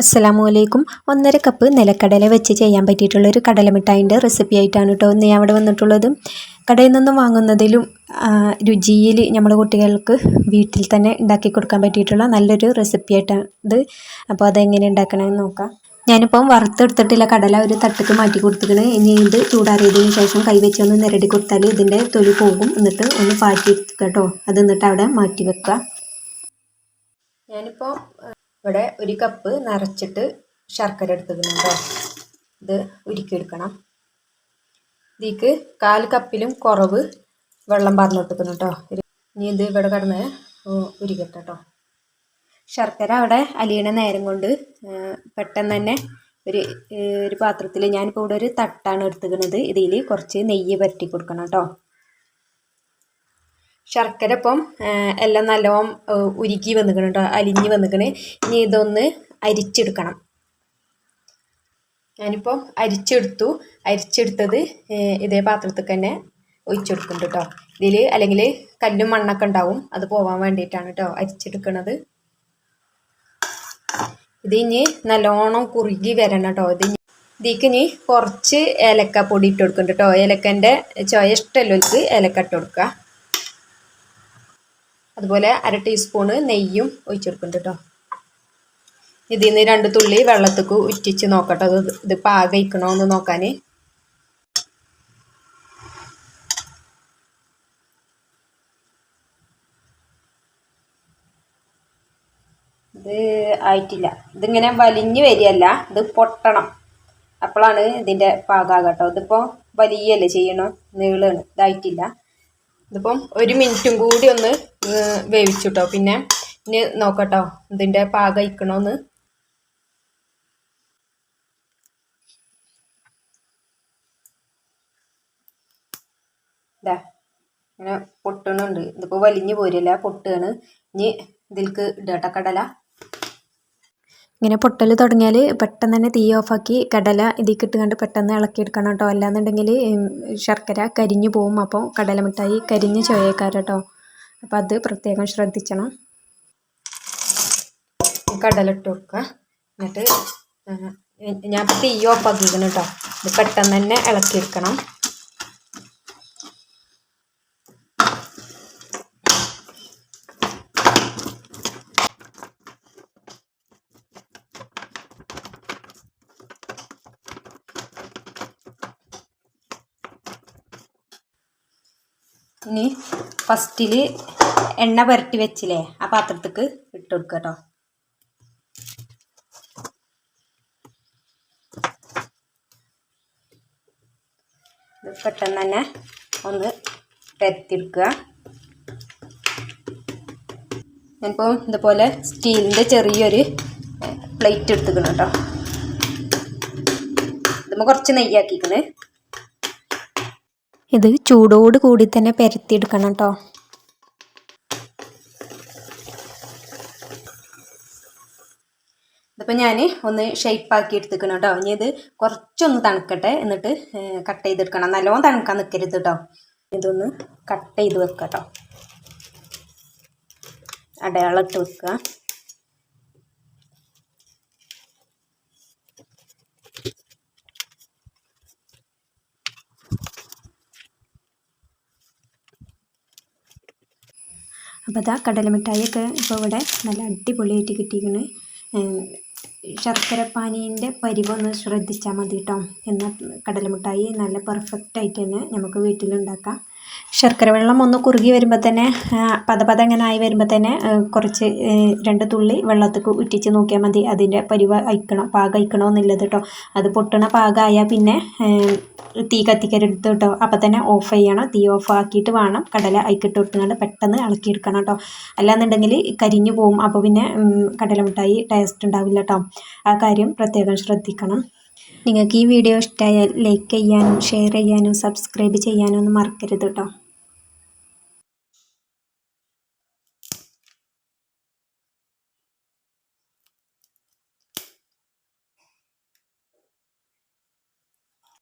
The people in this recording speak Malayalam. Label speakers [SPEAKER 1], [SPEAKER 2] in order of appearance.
[SPEAKER 1] അസ്സലാമു അലൈക്കും ഒന്നര കപ്പ് നിലക്കടല വെച്ച് ചെയ്യാൻ പറ്റിയിട്ടുള്ള ഒരു കടലമിഠായിന്റെ റെസിപ്പി ആയിട്ടാണ് കേട്ടോ ഇന്ന് അവിടെ വന്നിട്ടുള്ളത്. കടയിൽ നിന്നും വാങ്ങുന്നതിലും രുചിയിൽ നമ്മുടെ കുട്ടികൾക്ക് വീട്ടിൽ തന്നെ ഉണ്ടാക്കി കൊടുക്കാൻ പറ്റിയിട്ടുള്ള നല്ലൊരു റെസിപ്പി ആയിട്ടാണ് ഇത്. അപ്പോൾ അതെങ്ങനെ ഉണ്ടാക്കണമെന്ന് നോക്കാം. ഞാനിപ്പം വറുത്തെടുത്തിട്ടുള്ള കടല ഒരു തട്ടിക്ക് മാറ്റി കൊടുത്തിക്കണ് ഇനി ഇത് ചൂടാറിയതിന് ശേഷം കൈവച്ച് ഒന്ന് നിരടി കൊടുത്താൽ ഇതിന്റെ തൊലി പോകും. എന്നിട്ട് ഒന്ന് പാറ്റി കേട്ടോ. അത് എന്നിട്ട് അവിടെ മാറ്റി വെക്കുക. ഞാനിപ്പോൾ ഇവിടെ ഒരു കപ്പ് നിറച്ചിട്ട് ശർക്കര എടുത്തിട്ടുണ്ട് ഇത് ഉരുക്കിയെടുക്കണം. ഇതിക്ക് കാൽ കപ്പിലും കുറവ് വെള്ളം പറഞ്ഞിട്ടിരിക്കുന്നു കേട്ടോ ഇനി ഇത് ഇവിടെ കിടന്ന് ഉരുക്കട്ടെ കേട്ടോ ശർക്കര അവിടെ അലിയണ നേരം കൊണ്ട് പെട്ടെന്ന് തന്നെ ഒരു ഒരു പാത്രത്തിൽ ഞാനിപ്പോൾ ഇവിടെ ഒരു തട്ടാണ് എടുത്തിരിക്കുന്നത്. ഇതിൽ കുറച്ച് നെയ്യ് പരട്ടി കൊടുക്കണം കേട്ടോ. ശർക്കര ഇപ്പം എല്ലാം നല്ലോണം ഉരുക്കി വന്നിക്കണം കേട്ടോ അലിഞ്ഞ് വന്നിക്കണ്. ഇനി ഇതൊന്ന് അരിച്ചെടുക്കണം. ഞാനിപ്പോൾ അരിച്ചെടുത്തു. അരിച്ചെടുത്തത് ഇതേ പാത്രത്തിൽ തന്നെ ഒഴിച്ചെടുക്കുന്നുണ്ട് കേട്ടോ ഇതിൽ അല്ലെങ്കിൽ കല്ലും മണ്ണൊക്കെ ഉണ്ടാവും. അത് പോകാൻ വേണ്ടിയിട്ടാണ് കേട്ടോ അരിച്ചെടുക്കണത്. ഇത് ഇനി നല്ലോണം കുറുകി വരണം കേട്ടോ ഇത് ഇതിക്ക് ഇനി കുറച്ച് ഏലക്ക പൊടി ഇട്ട് കൊടുക്കുന്നുണ്ട് കേട്ടോ ഏലക്കന്റെ ചോയ ഇഷ്ടമല്ലോ ഏലക്ക ഇട്ട് കൊടുക്കുക. അതുപോലെ അര ടീസ്പൂണ് നെയ്യും ഒഴിച്ചെടുക്കുന്നുണ്ട് കേട്ടോ. ഇതിൽ നിന്ന് രണ്ട് തുള്ളി വെള്ളത്തേക്ക് ഉറ്റിച്ച് നോക്കട്ടെ. അത് ഇത് പാകയിക്കണോ എന്ന് നോക്കാൻ. ഇത് ആയിട്ടില്ല. ഇതിങ്ങനെ വലിഞ്ഞു വരികയല്ല ഇത് പൊട്ടണം. അപ്പോഴാണ് ഇതിന്റെ പാകാക കേട്ടോ. ഇതിപ്പോൾ വലിയല്ലേ ചെയ്യണം നീളാണ് ഇതായിട്ടില്ല. ഇതിപ്പം ഒരു മിനിറ്റും കൂടി ഒന്ന് വേവിച്ചു കേട്ടോ പിന്നെ ഇനി നോക്കട്ടോ ഇതിന്റെ പാകം ഇക്കണോന്ന് ഇതാ ഇങ്ങനെ പൊട്ടണുണ്ട്. ഇതിപ്പോൾ വലിഞ്ഞു പോരില്ല പൊട്ടുകയാണ് ഇനി ഇതിൽക്ക് ഇടട്ടെ കടല. ഇങ്ങനെ പൊട്ടൽ തുടങ്ങിയാൽ പെട്ടെന്ന് തന്നെ തീ ഓഫാക്കി കടല ഇതിൽ ഇട്ടുകൊണ്ട് പെട്ടെന്ന് ഇളക്കിയെടുക്കണം കേട്ടോ അല്ലാന്നുണ്ടെങ്കിൽ ശർക്കര കരിഞ്ഞു പോവും. അപ്പോൾ കടല മിഠായി കരിഞ്ഞ് ചോയേക്കാരട്ടോ അപ്പോൾ അത് പ്രത്യേകം ശ്രദ്ധിക്കണം കടലിട്ട് വെക്കുക. എന്നിട്ട് ഞാൻ തീ ഓഫാക്കിയിരിക്കണം കേട്ടോ. ഇത് പെട്ടെന്ന് തന്നെ ഇളക്കിയെടുക്കണം. ഇനി ഫസ്റ്റിൽ എണ്ണ പുരട്ടി വെച്ചില്ലേ? ആ പാത്രത്തേക്ക് ഇട്ട് കൊടുക്കുക കേട്ടോ. പെട്ടെന്ന് തന്നെ ഒന്ന് പരത്തിയെടുക്കുക. ഞാനിപ്പോൾ ഇതുപോലെ സ്റ്റീലിന്റെ ചെറിയൊരു പ്ലേറ്റ് എടുത്തുക്കണം കേട്ടോ. ഇതുമ്പോൾ കുറച്ച് നെയ്യാക്കിക്കണേ ഇത് ചൂടോട് കൂടി തന്നെ പരത്തിയെടുക്കണം കേട്ടോ ഇതിപ്പോൾ ഞാൻ ഒന്ന് ഷേപ്പാക്കി എടുത്തിക്കണം കേട്ടോ ഇനി ഇത് കുറച്ചൊന്ന് തണുക്കട്ടെ. എന്നിട്ട് കട്ട് ചെയ്തെടുക്കണം. നല്ലോണം തണുക്കാൻ നിൽക്കരുത് കേട്ടോ ഇതൊന്ന് കട്ട് ചെയ്ത് വെക്കുക കേട്ടോ അടയാളം ഇട്ട് വെക്കുക അപ്പോൾ അതാ കടലമിഠായിയൊക്കെ ഇപ്പോൾ ഇവിടെ നല്ല അടിപൊളിയായിട്ട് കിട്ടിയിരിക്കുന്നു ശർക്കരപ്പാനീന്റെ പരിവൊന്ന് ശ്രദ്ധിച്ചാൽ മതി കേട്ടോ. എന്നാൽ കടലമിഠായി നല്ല പെർഫെക്റ്റ് ആയിട്ട് തന്നെ നമുക്ക് വീട്ടിലുണ്ടാക്കാം. ശർക്കര വെള്ളം ഒന്ന് കുറുകി വരുമ്പോൾ തന്നെ പതപത പത പത ഇങ്ങനെ ആയി വരുമ്പോൾ തന്നെ കുറച്ച് രണ്ട് തുള്ളി വെള്ളത്തേക്ക് ഉറ്റിച്ച് നോക്കിയാൽ മതി. അതിന്റെ പരിവ അയക്കണം പാകം അയക്കണോ എന്നുള്ളത് കേട്ടോ അത് പൊട്ടണ പാകമായാൽ പിന്നെ തീ കത്തിക്കരുത് കേട്ടോ അപ്പം തന്നെ ഓഫ് ചെയ്യണം. തീ ഓഫ് ആക്കിയിട്ട് വേണം കടല അയക്കിട്ട് കൊടുത്തുകൊണ്ട് പെട്ടെന്ന് ഇളക്കിയെടുക്കണം കേട്ടോ അല്ലാന്നുണ്ടെങ്കിൽ കരിഞ്ഞു പോകും അപ്പോൾ പിന്നെ കടല മിഠായി ടേസ്റ്റ് ഉണ്ടാവില്ല കേട്ടോ ആ കാര്യം പ്രത്യേകം ശ്രദ്ധിക്കണം. നിങ്ങൾക്ക് ഈ വീഡിയോ ഇഷ്ടമായാൽ ലൈക്ക് ചെയ്യാനും ഷെയർ ചെയ്യാനും സബ്സ്ക്രൈബ് ചെയ്യാനും ഒന്നും മറക്കരുത് കേട്ടോ